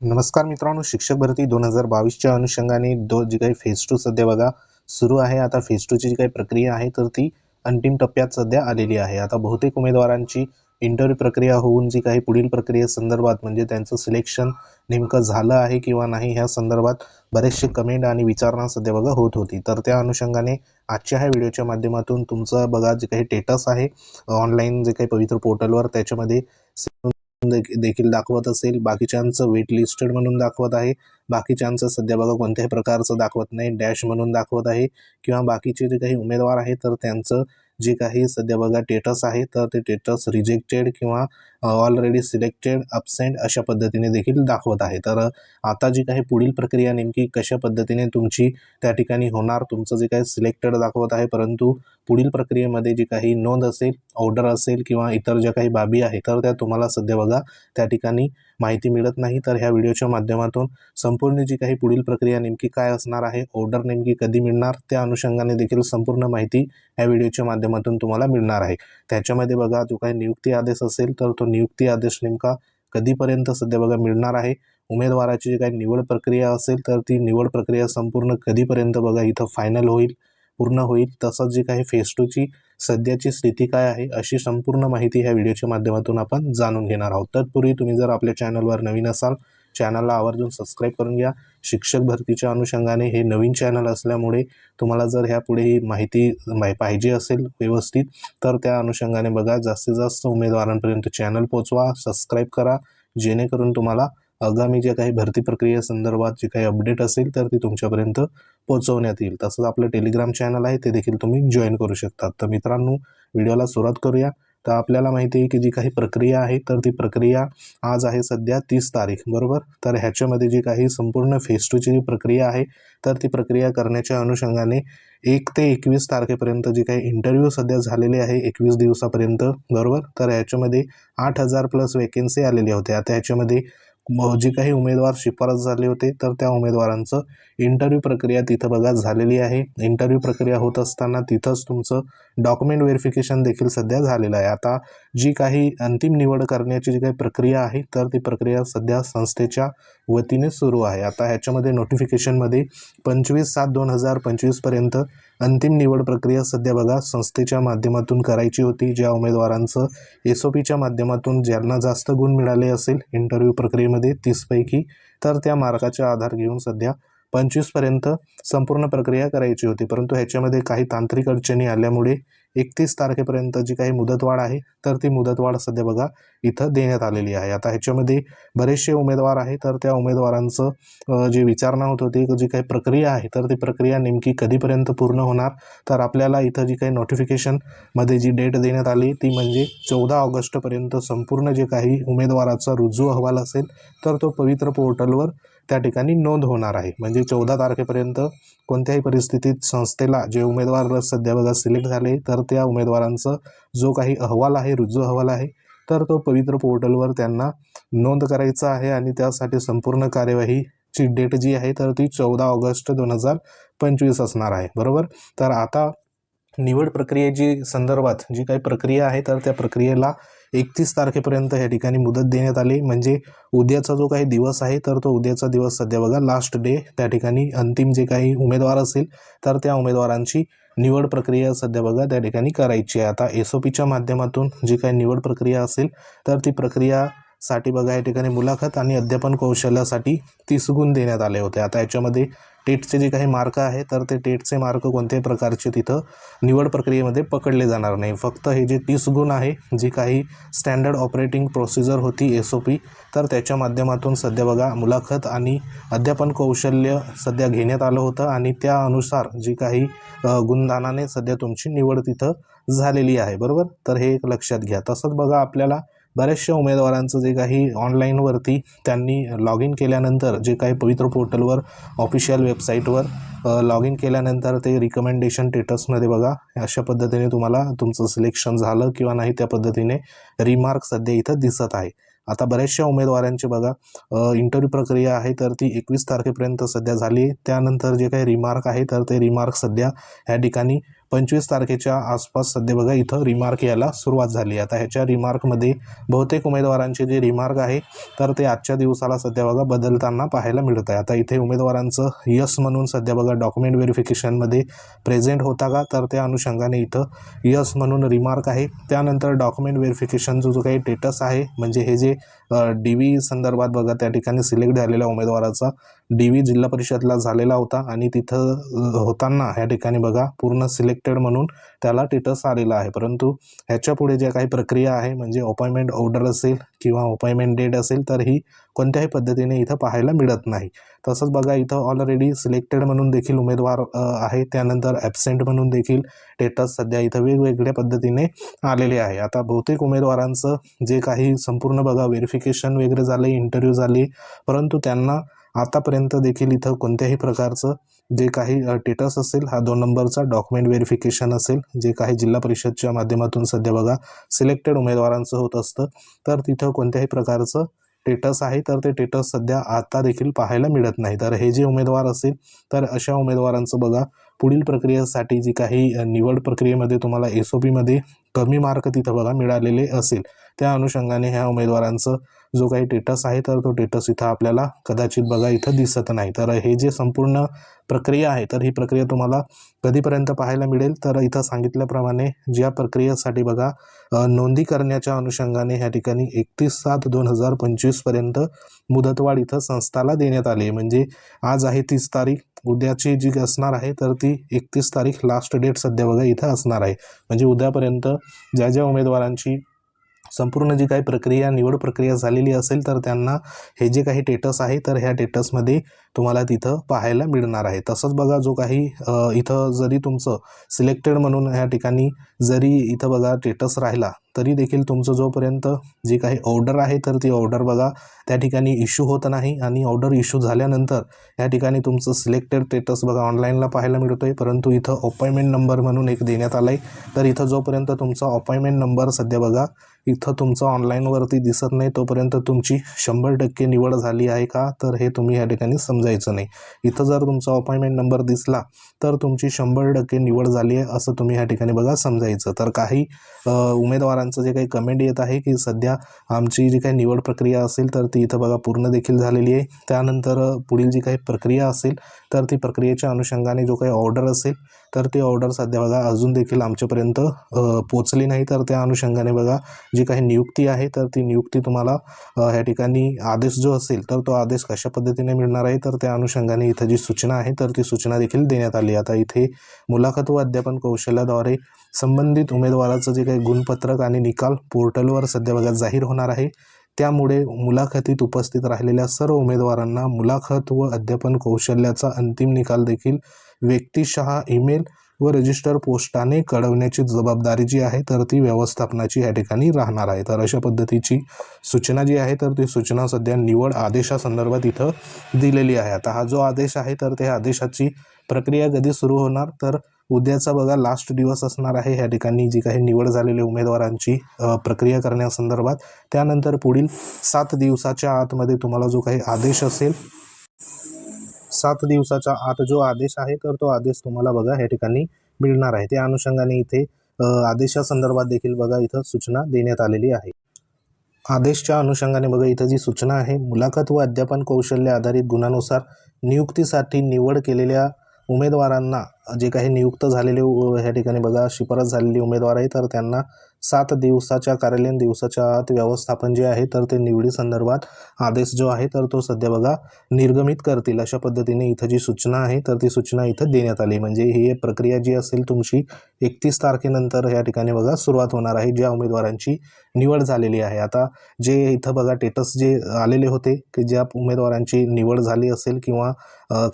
नमस्कार मित्रांनो शिक्षक भरती दोन हजार बावीसच्या अनुषंगाने दो जी काही फेज टू सध्या बघा सुरू आहे. आता फेज टूची जी काही प्रक्रिया आहे तर ती अंतिम टप्प्यात सध्या आलेली आहे. आता बहुतेक उमेदवारांची इंटरव्ह्यू प्रक्रिया होऊन जी काही पुढील प्रक्रियेसंदर्भात म्हणजे त्यांचं सिलेक्शन नेमकं झालं आहे किंवा नाही ह्या संदर्भात बरेचसे कमेंट आणि विचारणा सध्या बघा होत होती. तर त्या अनुषंगाने आजच्या ह्या व्हिडिओच्या माध्यमातून तुमचं बघा जे काही स्टेटस आहे ऑनलाईन जे काही पवित्र पोर्टलवर त्याच्यामध्ये देखील दाखवत असेल. बाकीच्यांचं वेट लिस्टेड म्हणून दाखवत आहे. बाकीच्यांचं सध्या बघा कोणत्याही प्रकारचं दाखवत नाही. डॅश म्हणून दाखवत आहे. किंवा बाकीचे जे काही उमेदवार आहेत तर त्यांचं जे काही सध्या बघा टेटस आहे तर ते टेटस रिजेक्टेड किंवा ऑलरेडी सिलेक्टेड अपसेंट अशा पद्धतीने देखील दाखवत आहे. तर आता जी काही पुढील प्रक्रिया नेमकी कशा पद्धतीने तुमची त्या ठिकाणी होणार तुमचं जे काही सिलेक्टेड दाखवत आहे परंतु पुढील प्रक्रियेमध्ये जी काही नोंद असेल ऑर्डर असेल किंवा इतर ज्या काही बाबी आहे तर त्या तुम्हाला सध्या बघा त्या ठिकाणी माहिती मिळत नाही. तर ह्या व्हिडिओच्या माध्यमातून संपूर्ण जी काही पुढील प्रक्रिया नेमकी काय असणार आहे ऑर्डर नेमकी कधी मिळणार त्या अनुषंगाने देखील संपूर्ण माहिती ह्या व्हिडिओच्या माध्यमातून तुम्हाला मिळणार आहे. त्याच्यामध्ये बघा जो काही नियुक्ती आदेश असेल तर तो नियुक्ती आदेश नेमका कधीपर्यंत सध्या बघा मिळणार आहे? उमेदवाराची जी काही निवड प्रक्रिया असेल तर ती निवड प्रक्रिया संपूर्ण कधीपर्यंत बघा इथं फायनल होईल पूर्ण होईल? तसंच जी काही फेस टूची सध्याची स्थिती काय आहे अशी संपूर्ण माहिती ह्या व्हिडिओच्या माध्यमातून आपण जाणून घेणार आहोत. तत्पूर्वी तुम्ही जर आपल्या चॅनलवर नवीन असाल चॅनलला आवर्जून सबस्क्राईब करून घ्या. शिक्षक भरतीच्या अनुषंगाने हे नवीन चॅनल असल्यामुळे तुम्हाला जर ह्यापुढे ही माहिती पाहिजे असेल व्यवस्थित तर त्या अनुषंगाने बघा. जास्तीत जास्त उमेदवारांपर्यंत चॅनल पोचवा सबस्क्राईब करा. जेणेकरून तुम्हाला आगामी ज्या काही भरती प्रक्रियेसंदर्भात जे काही अपडेट असेल तर ती तुमच्यापर्यंत पोहोचवण्यात येईल. तसंच आपलं टेलिग्राम चॅनल आहे ते देखील तुम्ही जॉईन करू शकता. तर मित्रांनो व्हिडिओला सुरुवात करूया. तर आपल्याला माहिती आहे की जी काही प्रक्रिया आहे तर ती प्रक्रिया आज आहे सध्या तीस तारीख बरोबर? तर ह्याच्यामध्ये जी काही संपूर्ण फेस टूची जी प्रक्रिया आहे तर ती प्रक्रिया करण्याच्या अनुषंगाने एक ते एकवीस तारखेपर्यंत जी काही इंटरव्ह्यू सध्या झालेले आहे एकवीस दिवसापर्यंत बरोबर? तर ह्याच्यामध्ये आठ हजार प्लस वेकेन्सी आलेल्या होत्या. आता ह्याच्यामध्ये जे काही उमेदवार शिफारस झाले होते तर त्या उमेदवारांचं इंटरव्ह्यू प्रक्रिया तिथं बघा झालेली आहे. इंटरव्ह्यू प्रक्रिया होत असताना तिथंच तुमचं डॉक्युमेंट व्हेरिफिकेशन देखील सध्या झालेलं आहे. आता जी काही अंतिम निवड करण्याची जी काही प्रक्रिया आहे तर ती प्रक्रिया सध्या संस्थेच्या वतीने सुरू आहे. आता ह्याच्यामध्ये नोटिफिकेशनमध्ये पंचवीस सात दोन हजार पंचवीसपर्यंत अंतिम निवड प्रक्रिया सध्या बघा संस्थेच्या माध्यमातून करायची होती. ज्या उमेदवारांचं एस ओ पीच्या माध्यमातून ज्यांना जास्त गुण मिळाले असेल इंटरव्ह्यू प्रक्रियेमध्ये तीसपैकी तर त्या मार्काचा आधार घेऊन सध्या पंचवीसपर्यंत संपूर्ण प्रक्रिया करायची होती. परंतु ह्याच्यामध्ये काही तांत्रिक अडचणी आल्यामुळे एकतीस तारखेपर्यंत जी काही मुदतवाढ आहे तर ती मुदतवाढ सध्या बघा इथं देण्यात आलेली आहे. आता ह्याच्यामध्ये बरेचसे उमेदवार आहे तर त्या उमेदवारांचं जे विचारणा होत होती जी काही प्रक्रिया आहे तर ती प्रक्रिया नेमकी कधीपर्यंत पूर्ण होणार? तर आपल्याला इथं जी काही नोटिफिकेशनमध्ये जी डेट देण्यात आली ती म्हणजे चौदा ऑगस्टपर्यंत संपूर्ण जे काही उमेदवाराचा रुजू अहवाल असेल तर तो पवित्र पोर्टलवर त्या ठिकाणी नोंद होणार आहे. म्हणजे चौदा तारखेपर्यंत कोणत्याही परिस्थितीत संस्थेला जे उमेदवार सध्या बघा सिलेक्ट झाले तर त्या उमेदवारांचं जो काही अहवाल आहे रुजू अहवाल आहे तर तो पवित्र पोर्टलवर त्यांना नोंद करायचा आहे आणि त्यासाठी संपूर्ण कार्यवाहीची डेट जी आहे तर ती चौदा ऑगस्ट दोन हजार पंचवीस असणार आहे. बरोबर? तर आता निवड प्रक्रियेची संदर्भात जी काही प्रक्रिया आहे तर त्या प्रक्रियेला एकतीस तारखेपर्यंत या ठिकाणी मुदत देण्यात आली. म्हणजे उद्याचा जो काही दिवस आहे तर तो उद्याचा दिवस सध्या बघा लास्ट डे त्या ठिकाणी अंतिम जे काही उमेदवार असेल तर त्या उमेदवारांची निवड प्रक्रिया सध्या बघा त्या ठिकाणी करायची आहे. आता एस ओ पीच्या माध्यमातून जी काही निवड प्रक्रिया असेल तर ती प्रक्रियासाठी बघा या ठिकाणी मुलाखत आणि अध्यापन कौशल्यासाठी तीस गुण देण्यात आले होते. आता याच्यामध्ये टेटचे जे काही मार्क आहे तर ते टेटचे मार्क कोणत्याही प्रकारचे तिथं निवड प्रक्रियेमध्ये पकडले जाणार नाही. फक्त हे जे तीस गुण आहे जी काही स्टँडर्ड ऑपरेटिंग प्रोसिजर होती एस ओ पी तर त्याच्या माध्यमातून सध्या बघा मुलाखत आणि अध्यापन कौशल्य सध्या घेण्यात आलं होतं आणि त्या अनुसार जी काही गुणदानाने सध्या तुमची निवड तिथं झालेली आहे. बरोबर? तर हे एक लक्षात घ्या. तसंच बघा आपल्याला बऱ्याचशा उमेदवारांचं जे काही ऑनलाईनवरती त्यांनी लॉग इन केल्यानंतर जे काही पवित्र पोर्टलवर ऑफिशियल वेबसाईटवर लॉग इन केल्यानंतर ते रिकमेंडेशन टेटसमध्ये बघा. अशा पद्धतीने तुम्हाला तुमचं सिलेक्शन झालं किंवा नाही त्या पद्धतीने रिमार्क सध्या इथं दिसत आहे. आता बऱ्याचशा उमेदवारांचे बघा इंटरव्ह्यू प्रक्रिया आहे तर ती एकवीस तारखेपर्यंत सध्या झाली त्यानंतर जे काही रिमार्क आहे तर ते रिमार्क सध्या ह्या ठिकाणी पंचवीस तारखेच्या आसपास सध्या बघा इथं रिमार्क यायला सुरुवात झाली आता ह्याच्या रिमार्कमध्ये बहुतेक उमेदवारांचे जे रिमार्क आहे तर ते आजच्या दिवसाला सध्या बघा बदलताना पाहायला मिळत आहे. आता इथे उमेदवारांचं यस म्हणून सध्या बघा डॉक्युमेंट व्हेरिफिकेशनमध्ये प्रेझेंट होता का तर त्या अनुषंगाने इथं यस म्हणून रिमार्क आहे. त्यानंतर डॉक्युमेंट व्हेरिफिकेशनचं जो काही स्टेटस आहे म्हणजे हे जे डी व्ही संदर्भात बघा त्या ठिकाणी सिलेक्ट झालेल्या उमेदवाराचा डी व्ही जिल्हा परिषदला झालेला होता आणि तिथं होताना ह्या ठिकाणी बघा पूर्ण सिलेक्टेड म्हणून त्याला टिटस आलेला आहे. परंतु ह्याच्या पुढे ज्या काही प्रक्रिया आहे म्हणजे अपॉइंटमेंट ऑर्डर असेल किंवा अपॉइंटमेंट डेट असेल तर ही कोणत्याही पद्धतीने इथं पाहायला मिळत नाही. तसंच बघा इथं ऑलरेडी सिलेक्टेड म्हणून देखील उमेदवार आहे. त्यानंतर ॲबसेंट म्हणून देखील टेटस सध्या इथं वेगवेगळ्या पद्धतीने आलेले आहे. आता बहुतेक उमेदवारांचं जे काही संपूर्ण बघा व्हेरिफिकेशन वगैरे झाले इंटरव्ह्यू झाले परंतु त्यांना आतापर्यंत देखील इथं कोणत्याही प्रकारचं जे काही टेटस असेल हा दोन नंबरचा डॉक्युमेंट व्हेरिफिकेशन असेल जे काही जिल्हा परिषदच्या माध्यमातून सध्या बघा सिलेक्टेड उमेदवारांचं होत असतं तर तिथं कोणत्याही प्रकारचं टेटस आहे तर ते टेटस सध्या आता देखील पाहायला मिळत नाही. तर हे जे उमेदवार असेल तर अशा उमेदवारांचं बघा पुढील प्रक्रियेसाठी जी काही निवड प्रक्रियेमध्ये तुम्हाला एस ओ पीमध्ये कमी मार्क तिथं बघा मिळालेले असेल. त्या अनुषंगाने ह्या उमेदवारांचं जो काही टेटस आहे तर तो टेटस इथं आपल्याला कदाचित बघा इथं दिसत नाही. तर हे जे संपूर्ण प्रक्रिया आहे तर ही प्रक्रिया तुम्हाला कधीपर्यंत पाहायला मिळेल? तर इथं सांगितल्याप्रमाणे ज्या प्रक्रियेसाठी बघा नोंदी करण्याच्या अनुषंगाने ह्या ठिकाणी एकतीस सात दोन हजार पंचवीसपर्यंत मुदतवाढ इथं संस्थाला देण्यात आली आहे. म्हणजे आज आहे तीस तारीख उद्याची जी असणार आहे तर ती एकतीस तारीख लास्ट डेट सध्या बघा इथं असणार आहे. म्हणजे उद्यापर्यंत ज्या ज्या उमेदवारांची संपूर्ण जी काही प्रक्रिया निवड प्रक्रिया झालेली असेल तर त्यांना हे जे काही टेटस आहे तर ह्या टेटसमध्ये तुम्हाला तिथं पाहायला मिळणार आहे. तसंच बघा जो काही इथं जरी तुमचं सिलेक्टेड म्हणून ह्या ठिकाणी जरी इथं बघा स्टेटस राहिला तरी देखील तुमचं जोपर्यंत जी काही ऑर्डर आहे तर ती ऑर्डर बघा त्या ठिकाणी इश्यू होत नाही आणि ऑर्डर इश्यू झाल्यानंतर या ठिकाणी तुमचं सिलेक्टेड स्टेटस बघा ऑनलाईनला पाहायला मिळतो आहे परंतु इथं अपॉइंटमेंट नंबर म्हणून एक देण्यात आला आहे तर इथं जोपर्यंत तुमचा अपॉइंटमेंट नंबर सध्या बघा इथं तुमचं ऑनलाईनवरती दिसत नाही तोपर्यंत तुमची शंभर टक्के निवड झाली आहे का? तर हे तुम्ही या ठिकाणी समजायचं नाही. इथं जर तुमचा अपॉइंटमेंट नंबर दिसला तर तुमची शंभर टक्के निवड झाली आहे असं तुम्ही ह्या ठिकाणी बघा समजायचं. तर काही उमेदवारांचं जे काही कमेंट येत आहे की सध्या आमची जी काही निवड प्रक्रिया असेल तर ती इथं बघा पूर्ण देखील झालेली आहे. त्यानंतर पुढील जी काही प्रक्रिया असेल तर ती प्रक्रियेच्या अनुषंगाने जो काही ऑर्डर असेल तर ती ऑर्डर सध्या बघा अजून देखील आमच्यापर्यंत पोचली नाही. तर त्या अनुषंगाने बघा जी काही नियुक्ती आहे तर ती नियुक्ती तुम्हाला ह्या ठिकाणी आदेश जो असेल तर तो आदेश कशा पद्धतीने मिळणार आहे तर त्या अनुषंगाने इथं जी सूचना आहे तर ती सूचना देखील देण्यात आली आता इथे मुलाखत व अध्यापन कौशल्याद्वारे संबंधित उमेदवाराचं जे काही गुणपत्रक आणि निकाल पोर्टलवर सध्या बघा जाहीर होणार आहे. त्यामुळे मुलाखतीत उपस्थित राहिलेल्या सर्व उमेदवारांना मुलाखत व अध्यापन कौशल्याचा अंतिम निकाल देखील व्यक्तिशः ईमेल व रजिस्टर पोस्टाने कळवण्याची जबाबदारी जी आहे तर ती व्यवस्थापनाची या ठिकाणी राहणार आहे. तर अशा पद्धतीची सूचना जी आहे तर ती सूचना सध्या निवड आदेशासंदर्भात इथं दिलेली आहे. आता हा जो आदेश आहे तर त्या आदेशाची प्रक्रिया कधी सुरू होणार? तर उद्याचा बघा लास्ट दिवस असणार आहे ह्या ठिकाणी जी काही निवड झालेल्या उमेदवारांची प्रक्रिया करण्यासंदर्भात. त्यानंतर पुढील सात दिवसाच्या आतमध्ये तुम्हाला जो काही आदेश असेल सात दिवसाच्या आत जो आदेश आहे तर तो आदेश तुम्हाला बघा ह्या ठिकाणी मिळणार आहे. त्या अनुषंगाने इथे आदेशासंदर्भात देखील बघा इथं सूचना देण्यात आलेली आहे. आदेशच्या अनुषंगाने बघा इथं जी सूचना आहे मुलाखत व अध्यापन कौशल्य आधारित गुणानुसार नियुक्तीसाठी निवड केलेल्या उमेदवारांना जे काही नियुक्त झालेले ह्या ठिकाणी बघा शिफारस झालेली उमेदवार आहे तर त्यांना सात दिवसाच्या कार्यालयीन दिवसाच्या आत व्यवस्थापन जे आहे तर ते निवडी संदर्भात आदेश जो आहे तर तो सध्या बघा निर्गमित करतील अशा पद्धतीने इथं जी सूचना आहे तर ती सूचना इथं देण्यात आली. म्हणजे ही प्रक्रिया जी असेल तुमची एकतीस तारखेनंतर या ठिकाणी बघा सुरुवात होणार आहे ज्या उमेदवारांची निवड झालेली आहे. आता जे इथं बघा टेटस जे आलेले होते की ज्या उमेदवारांची निवड झाली असेल किंवा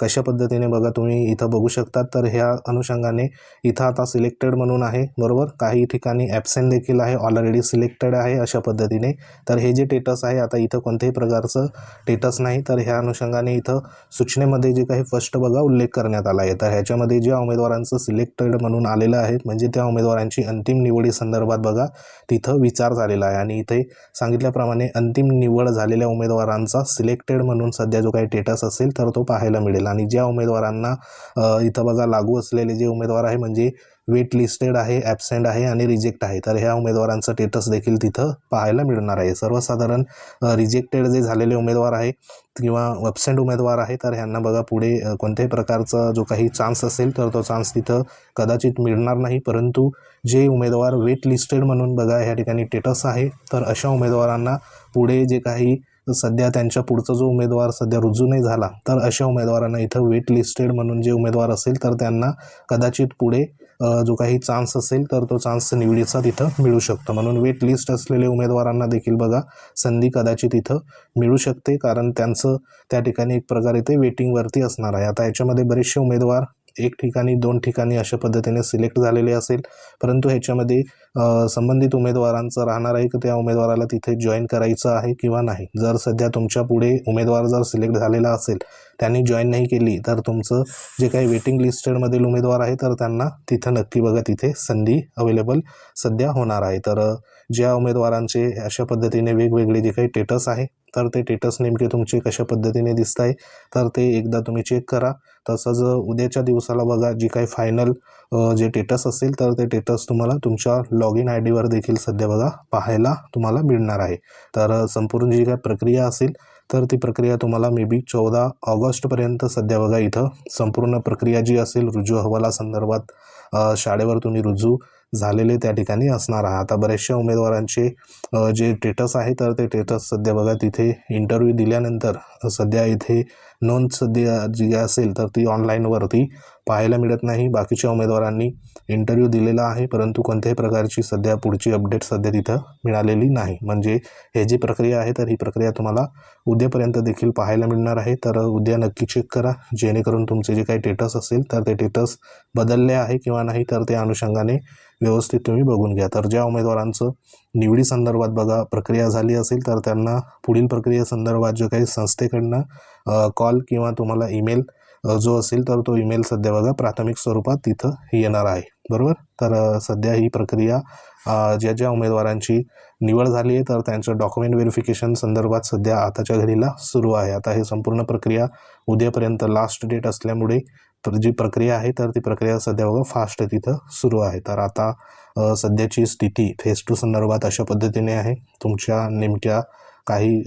कशा पद्धतीने बघा तुम्ही इथं बघू शकतात तर ह्या अनुषंगाने इथं आता सिलेक्टेड म्हणून आहे बरोबर? काही ठिकाणी ॲबसेंट देखील आहे ऑलरेडी सिलेक्टेड आहे अशा पद्धतीने. तर हे जे टेटस आहे आता इथं कोणत्याही प्रकारचं टेटस नाही तर ह्या अनुषंगाने इथं सूचनेमध्ये जे काही फर्स्ट बघा उल्लेख करण्यात आला आहे. तर ह्याच्यामध्ये ज्या उमेदवारांचं सिलेक्टेड म्हणून आलेलं आहे म्हणजे त्या उमेदवारांची अंतिम निवडी संदर्भात बघा तिथं विचार झाला आलेला आहे. आणि इथे सांगितल्याप्रमाणे अंतिम निवड झालेल्या उमेदवारांचा सिलेक्टेड म्हणून सध्या जो काही टेटस असेल तर तो पाहायला मिळेल. आणि ज्या उमेदवारांना इथं बघा लागू असलेले जे उमेदवार आहे म्हणजे वेट लिस्टेड आहे ॲबसेंट आहे आणि रिजेक्ट आहे. तर ह्या उमेदवारांचं स्टेटस देखील तिथं पाहायला मिळणार आहे. सर्वसाधारण रिजेक्टेड जे झालेले उमेदवार आहे किंवा ॲबसेंट उमेदवार आहे तर ह्यांना बघा पुढे कोणत्याही प्रकारचा जो काही चान्स असेल तर तो चान्स तिथं कदाचित मिळणार नाही. परंतु जे उमेदवार वेट लिस्टेड म्हणून बघा ह्या ठिकाणी स्टेटस आहे तर अशा उमेदवारांना पुढे जे काही सध्या त्यांच्या पुढचा जो उमेदवार सध्या रुजू नाही झाला तर अशा उमेदवारांना इथं वेट लिस्टेड म्हणून जे उमेदवार असेल तर त्यांना कदाचित पुढे जो काही चान्स असेल तर तो चान्स निवडीचा तिथं मिळू शकतो. म्हणून वेट लिस्ट असलेल्या उमेदवारांना देखील बघा संधी कदाचित इथं मिळू शकते कारण त्यांचं त्या ठिकाणी एक प्रकारे ते वेटिंगवरती असणार आहे. आता याच्यामध्ये बरेचसे उमेदवार एक ठिकाणी दोन ठिकाणी अशा पद्धतीने सिलेक्ट झालेले असेल. परंतु ह्याच्यामध्ये संबंधित उमेदवारांचं राहणार आहे की? त्या उमेदवाराला तिथे जॉईन करायचं आहे किंवा नाही? जर सध्या तुमच्यापुढे उमेदवार जर सिलेक्ट झालेला असेल त्यांनी जॉईन नाही केली तर तुमचं जे काही वेटिंग लिस्टेडमधील उमेदवार आहे तर त्यांना तिथं नक्की बघा तिथे संधी अवेलेबल सध्या होणार आहे. तर ज्या उमेदवारांचे अशा पद्धतीने वेगवेगळे जे काही टेटस आहे तर ते टेटस नेमके तुमचे कशा पद्धतीने दिसत आहे तर ते एकदा तुम्ही चेक करा. तसंच उद्याच्या दिवसाला बघा जी काही फायनल जे टेटस असेल तर ते टेटस तुम्हाला तुमच्या लॉग इन आय डीवर देखील सध्या बघा पाहायला तुम्हाला मिळणार आहे. तर संपूर्ण जी काही प्रक्रिया असेल तर ती प्रक्रिया तुम्हाला मे बी चौदा ऑगस्टपर्यंत सध्या बघा इथं संपूर्ण प्रक्रिया जी असेल रुजू अहवालासंदर्भात संदर्भात शाळेवर तुम्ही रुजू झालेले त्या ठिकाणी असणार आहे. आता बऱ्याचशा उमेदवारांचे जे टेटस आहे तर ते टेटस सध्या बघा तिथे इंटरव्ह्यू दिल्यानंतर सध्या इथे नोंद सध्या जी असेल तर ती ऑनलाईनवरती पाहायला मिळत नाही. बाकीच्या उमेदवारांनी इंटरव्ह्यू दिलेला आहे परंतु कोणत्याही प्रकारची सध्या पुढची अपडेट सध्या तिथं मिळालेली नाही. म्हणजे हे जी प्रक्रिया आहे तर ही प्रक्रिया तुम्हाला उद्यापर्यंत देखील पाहायला मिळणार आहे. तर उद्या नक्की चेक करा. जेणेकरून तुमचे जे काही टेटस असेल तर ते टेटस बदलले आहे किंवा नाही तर त्या अनुषंगाने व्यवस्थित तुम्ही बघून घ्या. तर ज्या उमेदवारांचं निवडी संदर्भात बघा प्रक्रिया झाली असेल तर त्यांना पुढील प्रक्रियेसंदर्भात जे काही संस्थेकडनं कॉल किंवा तुम्हाला ईमेल जो असेल तर तो ईमेल सध्या बघा प्राथमिक स्वरूपात तिथं येणार आहे. बरोबर? तर सध्या ही प्रक्रिया ज्या ज्या उमेदवारांची निवड झाली आहे तर त्यांचं डॉक्युमेंट व्हेरिफिकेशन संदर्भात सध्या आताच्या घडीला सुरू आहे. आता हे संपूर्ण प्रक्रिया उद्यापर्यंत लास्ट डेट असल्यामुळे तर जी प्रक्रिया आहे तर ती प्रक्रिया सध्या बघा फास्ट तिथं सुरू आहे. तर आता सध्याची स्थिती फेस टू संदर्भात अशा पद्धतीने आहे. तुमच्या नेमक्या काही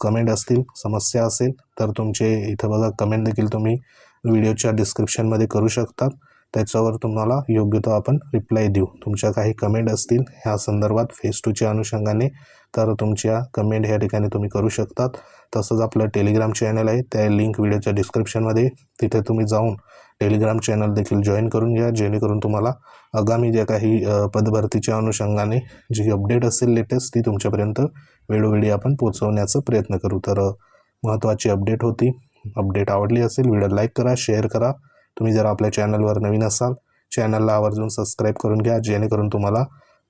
कमेंट असतील समस्या असेल तर तुमचे इथं बघा कमेंट देखील तुम्ही व्हिडिओच्या डिस्क्रिप्शनमध्ये करू शकतात त्याच्यावर तुम्हाला योग्य तो आपण रिप्लाय देऊ. तुमच्या काही कमेंट असतील ह्या संदर्भात फेस टूच्या अनुषंगाने तर तुमच्या कमेंट ह्या ठिकाणी तुम्ही करू शकतात. तसंच आपलं टेलिग्राम चॅनल आहे. त्या लिंक व्हिडिओच्या डिस्क्रिप्शनमध्ये तिथे तुम्ही जाऊन टेलिग्राम चॅनल देखील जॉईन करून घ्या. जेणेकरून तुम्हाला आगामी ज्या काही पदभरतीच्या अनुषंगाने जी अपडेट असेल लेटेस्ट ती तुमच्यापर्यंत वेळोवेळी आपण पोचवण्याचा प्रयत्न करू. तर महत्त्वाची अपडेट होती. अपडेट आवडली असेल व्हिडिओ लाईक करा शेअर करा. तुम्ही जर आपल्या चॅनलवर नवीन असाल चॅनलला आवर्जून सबस्क्राईब करून घ्या. जेणेकरून तुम्हाला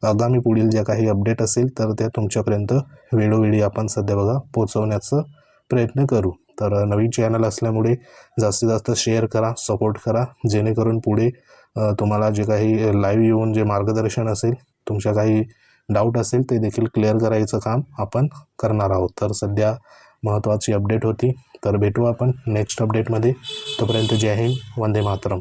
आगामी पुढील ज्या काही अपडेट असेल तर त्या तुमच्यापर्यंत वेळोवेळी आपण सध्या बघा पोचवण्याचा प्रयत्न करू. तर नवीन चॅनल असल्यामुळे जास्तीत जास्त शेअर करा सपोर्ट करा जेणेकरून पुढे तुम्हाला जे काही लाईव्ह येऊन जे मार्गदर्शन असेल तुमच्या काही डाऊट असेल ते देखील क्लिअर करायचं काम आपण करणार आहोत. तर सध्या महत्त्वाची अपडेट होती. तर भेटू आपण नेक्स्ट अपडेटमध्ये तोपर्यंत जय हिंद वंदे मातरम.